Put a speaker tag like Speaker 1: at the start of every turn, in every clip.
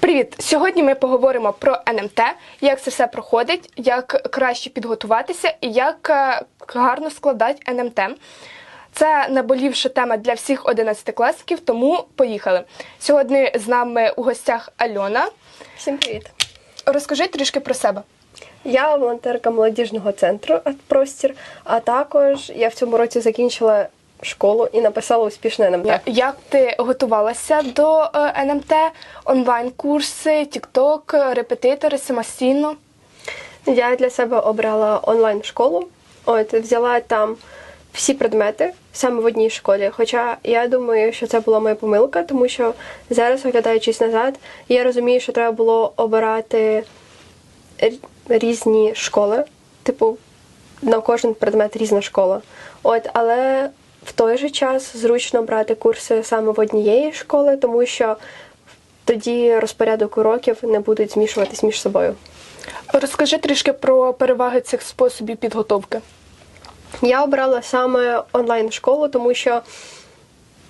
Speaker 1: Привіт! Сьогодні ми поговоримо про НМТ, як це все проходить, як краще підготуватися і як е, гарно складати НМТ. Це наболівша тема для всіх 11-класників, тому поїхали. Сьогодні з нами у гостях Альона.
Speaker 2: Всім привіт!
Speaker 1: Розкажи трішки про себе.
Speaker 2: Я волонтерка молодіжного центру «Простір», а також я в цьому році закінчила школу і написала успішне НМТ.
Speaker 1: Як ти готувалася до е, НМТ, онлайн-курси, TikTok, репетитори самостійно?
Speaker 2: Я для себе обрала онлайн-школу. От взяла там всі предмети саме в одній школі. Хоча я думаю, що це була моя помилка, тому що зараз, оглядаючись назад, я розумію, що треба було обирати різні школи, типу, на кожен предмет різна школа. От, але в той же час зручно брати курси саме в однієї школи, тому що тоді розпорядок уроків не будуть змішуватись між собою.
Speaker 1: Розкажи трішки про переваги цих способів підготовки.
Speaker 2: Я обрала саме онлайн-школу, тому що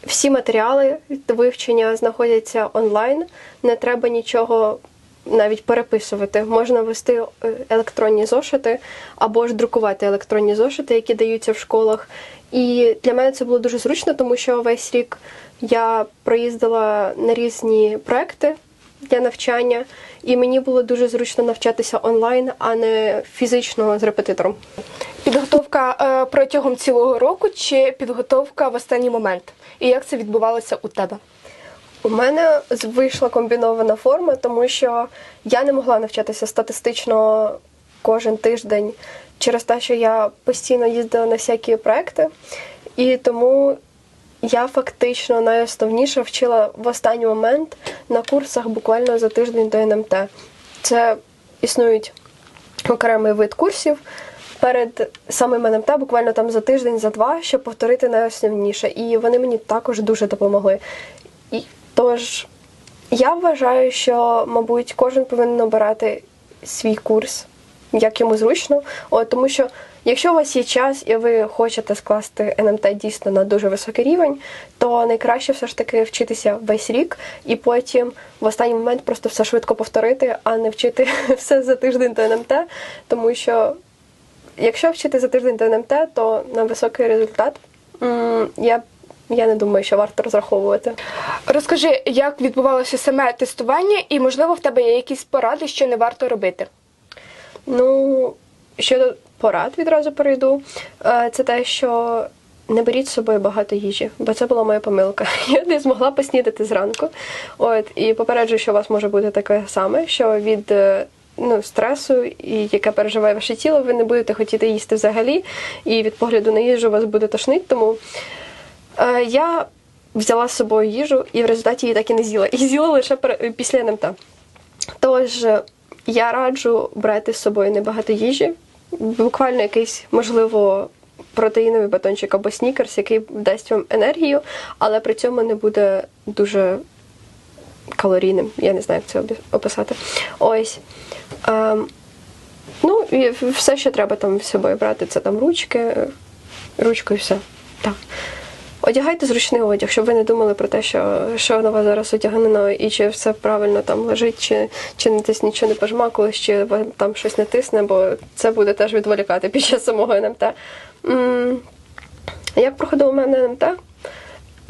Speaker 2: всі матеріали вивчення знаходяться онлайн, не треба нічого навіть переписувати. Можна вести е, електронні зошити або ж друкувати електронні зошити, які даються в школах. І для мене це було дуже зручно, тому що весь рік я проїздила на різні проекти для навчання, і мені було дуже зручно навчатися онлайн, а не фізично з репетитором.
Speaker 1: Підготовка е, протягом цілого року чи підготовка в останній момент? І як це відбувалося у тебе?
Speaker 2: У мене вийшла комбінована форма, тому що я не могла навчатися статистично кожен тиждень через те, що я постійно їздила на всякі проекти, і тому я фактично найосновніше вчила в останній момент на курсах буквально за тиждень до НМТ. Це існують окремий вид курсів. Перед самим НМТ, буквально там за тиждень, за два, щоб повторити найосновніше. І вони мені також дуже допомогли. Тож я вважаю, що, мабуть, кожен повинен обирати свій курс, як йому зручно. От, тому що якщо у вас є час і ви хочете скласти НМТ дійсно на дуже високий рівень, то найкраще все ж таки вчитися весь рік і потім в останній момент просто все швидко повторити, а не вчити все за тиждень до НМТ, тому що якщо вчити за тиждень до НМТ, то на високий результат я, я не думаю, що варто розраховувати.
Speaker 1: Розкажи, як відбувалося саме тестування, і можливо в тебе є якісь поради, що не варто робити.
Speaker 2: Ну, щодо порад відразу перейду, Е, це те, що не беріть з собою багато їжі, бо це була моя помилка. Я не змогла поснідати зранку. От, і попереджую, що у вас може бути таке саме, що від е, ну, стресу, і яке переживає ваше тіло, ви не будете хотіти їсти взагалі, і від погляду на їжу вас буде тошнить. Тому я взяла з собою їжу і в результаті її так і не з'їла. І з'їла лише після НМТ. Тож е, я раджу брати з собою небагато їжі, буквально якийсь, можливо, протеїновий батончик або снікерс, який дасть вам енергію, але при цьому не буде дуже калорійним. Я не знаю, як це описати. Ось. Ем, ну, і все, що треба там з собою брати, це там ручки, е, ручку і все. Так. Одягайте зручний одяг, щоб ви не думали про те, що, що на вас зараз одягнено, і чи все правильно там лежить, чи, чи не десь нічого не пожмакалось, чи там щось не тисне, бо це буде теж відволікати під час самого НМТ. Як проходило в мене НМТ?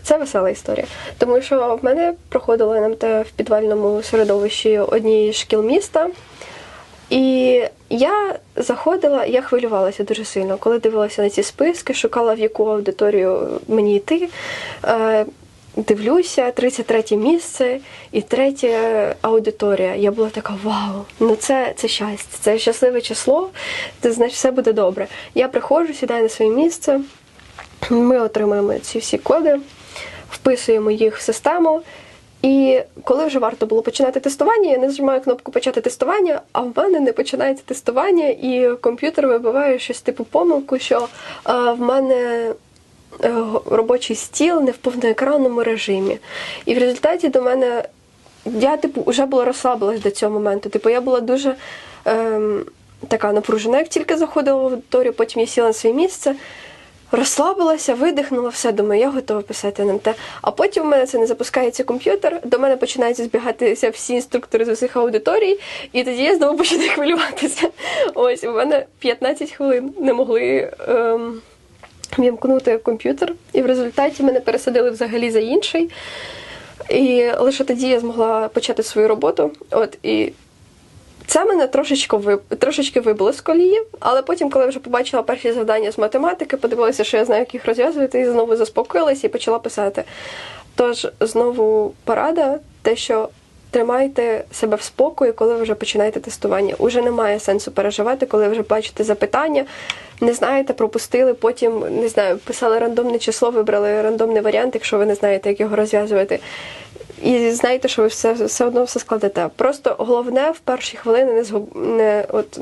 Speaker 2: Це весела історія. Тому що в мене проходило НМТ в підвальному середовищі однієї шкіл міста. І я заходила, я хвилювалася дуже сильно, коли дивилася на ці списки, шукала в яку аудиторію мені йти. Е, дивлюся, 33 місце і третя аудиторія. Я була така: вау, ну це, це щастя, це щасливе число, це значить все буде добре. Я приходжу, сідаю на своє місце, ми отримуємо ці всі коди, вписуємо їх в систему. І коли вже варто було починати тестування, я не нажимаю кнопку почати тестування, а в мене не починається тестування, і комп'ютер вибиває щось типу помилку, що е, в мене е, робочий стіл не в повноекранному режимі. І в результаті до мене я, типу, вже була розслабилась до цього моменту. Типу, я була дуже ем, така напружена, як тільки заходила в аудиторію, потім я сіла на своє місце. Розслабилася, видихнула, все, думаю, я готова писати НМТ. А потім в мене це не запускається комп'ютер, до мене починають збігатися всі інструктори з усіх аудиторій, і тоді я знову починаю хвилюватися. Ось у мене 15 хвилин не могли ем, вімкнути комп'ютер, і в результаті мене пересадили взагалі за інший. І лише тоді я змогла почати свою роботу. От і це мене трошечки ви трошечки вибило з колії, але потім, коли вже побачила перші завдання з математики, подивилася, що я знаю, як їх розв'язувати, і знову заспокоїлася і почала писати. Тож знову порада, те, що тримайте себе в спокої, коли ви вже починаєте тестування. Уже немає сенсу переживати, коли вже бачите запитання, не знаєте, пропустили, потім не знаю, писали рандомне число, вибрали рандомний варіант, якщо ви не знаєте, як його розв'язувати. І знаєте, що ви все, все одно все складете. Просто головне в перші хвилини не згуб... не, от,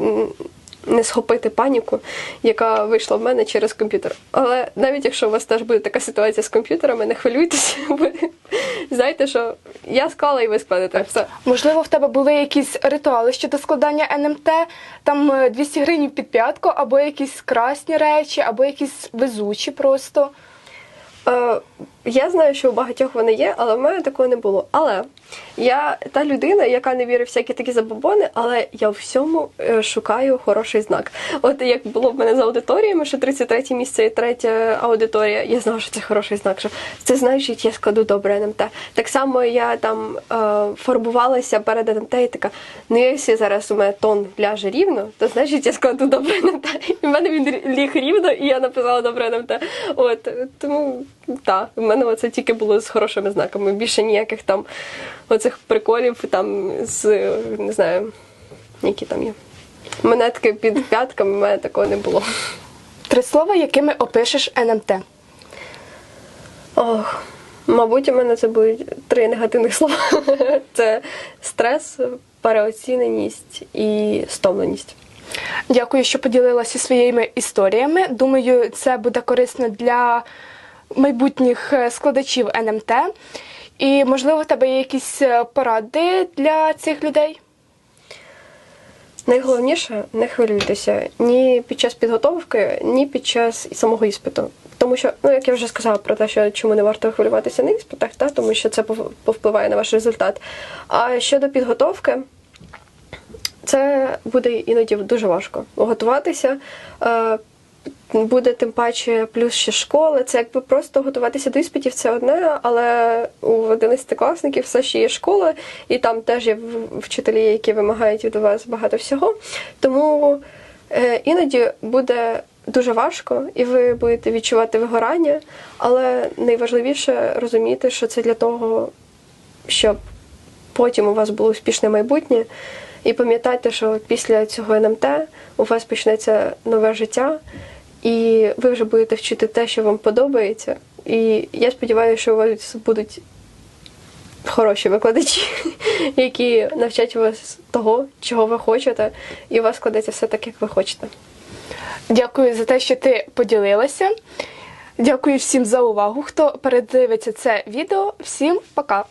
Speaker 2: не схопити паніку, яка вийшла в мене через комп'ютер. Але навіть якщо у вас теж буде така ситуація з комп'ютерами, не хвилюйтеся, ви знаєте, що я склала і ви складете. Все.
Speaker 1: Можливо, в тебе були якісь ритуали щодо складання НМТ, там е, 200 гривень під п'ятку, або якісь красні речі, або якісь везучі просто.
Speaker 2: Е, я знаю, що у багатьох вони є, але в мене такого не було. Але я та людина, яка не вірить всякі такі забобони, але я в всьому е, шукаю хороший знак. От як було в мене з аудиторіями, що 33 місце і третя аудиторія, я знала, що це хороший знак. Що це значить, я складу добре НМТ. Так само я там е, фарбувалася перед НМТ і така, ну якщо зараз у мене тон ляже рівно, то значить я складу добре НМТ. І в мене він ліг рівно, і я написала добре НМТ. От тому так, в мене це тільки було з хорошими знаками. Більше ніяких там оцих приколів там з не знаю, які там є. Монетки під п'ятками, в мене такого не було.
Speaker 1: Три слова, якими опишеш НМТ.
Speaker 2: Ох, мабуть, у мене це будуть три негативних слова: це стрес, переоціненість і стомленість.
Speaker 1: Дякую, що поділилася своїми історіями. Думаю, це буде корисно для майбутніх е, складачів НМТ. І, можливо, в тебе є якісь е, поради для цих людей?
Speaker 2: Найголовніше не хвилюйтеся ні під час підготовки, ні під час самого іспиту. Тому що, ну як я вже сказала про те, що чому не варто хвилюватися на іспитах, та тому що це повпливає на ваш результат. А щодо підготовки, це буде іноді дуже важко готуватися. Буде тим паче плюс ще школи. Це якби просто готуватися до іспитів це одне, але у 11-класників все ще є школа, і там теж є вчителі, які вимагають від вас багато всього. Тому е, іноді буде дуже важко, і ви будете відчувати вигорання, але найважливіше розуміти, що це для того, щоб потім у вас було успішне майбутнє. І пам'ятайте, що після цього НМТ у вас почнеться нове життя, і ви вже будете вчити те, що вам подобається. І я сподіваюся, що у вас будуть хороші викладачі, які навчать вас того, чого ви хочете, і у вас складеться все так, як ви хочете.
Speaker 1: Дякую за те, що ти поділилася. Дякую всім за увагу, хто передивиться це відео. Всім пока!